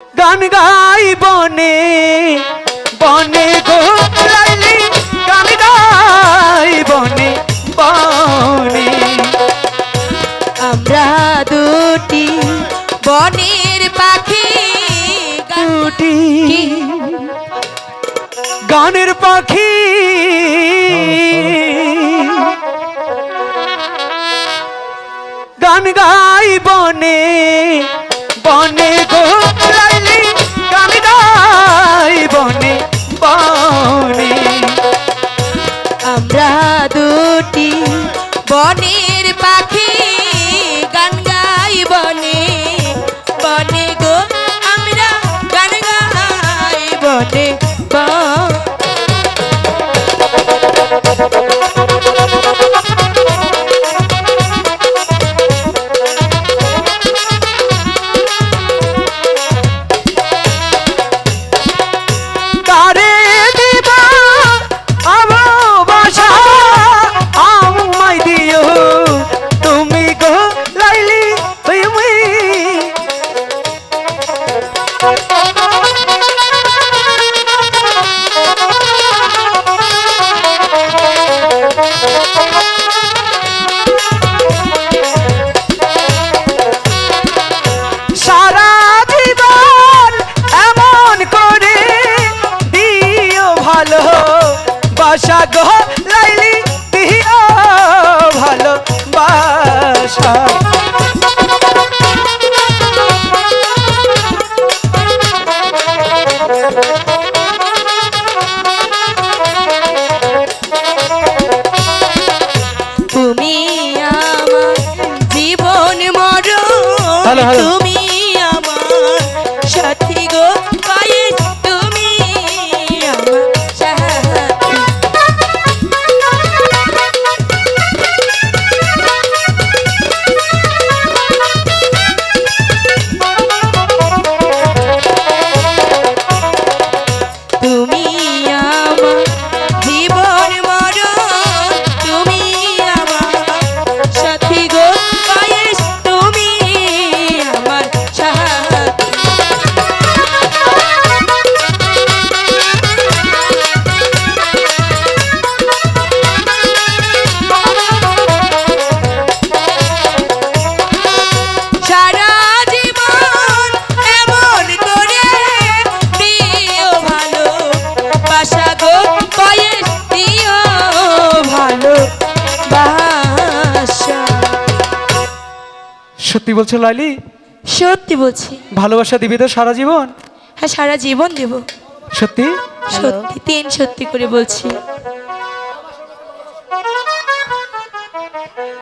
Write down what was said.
গান গাই বনে বনে গো লাইলি গান গাই বনে বনে। আমরা দুটি বনের পাখি দুটি? গানের পাখি। গান গাই বনে বনে গো বনের পাখি গান গাই বনে বনে গো আমরা গান গাই বনে। বাসা গো লাইলি দিও ভালো বাসা তুমি আমার জীবন মরণ। তুমি সত্যি বলছো লাইলি? সত্যি বলছি। ভালোবাসা দিবি তো সারা জীবন? হ্যাঁ সারা জীবন দেব। সত্যি? সত্যি তিন সত্যি করে বলছি।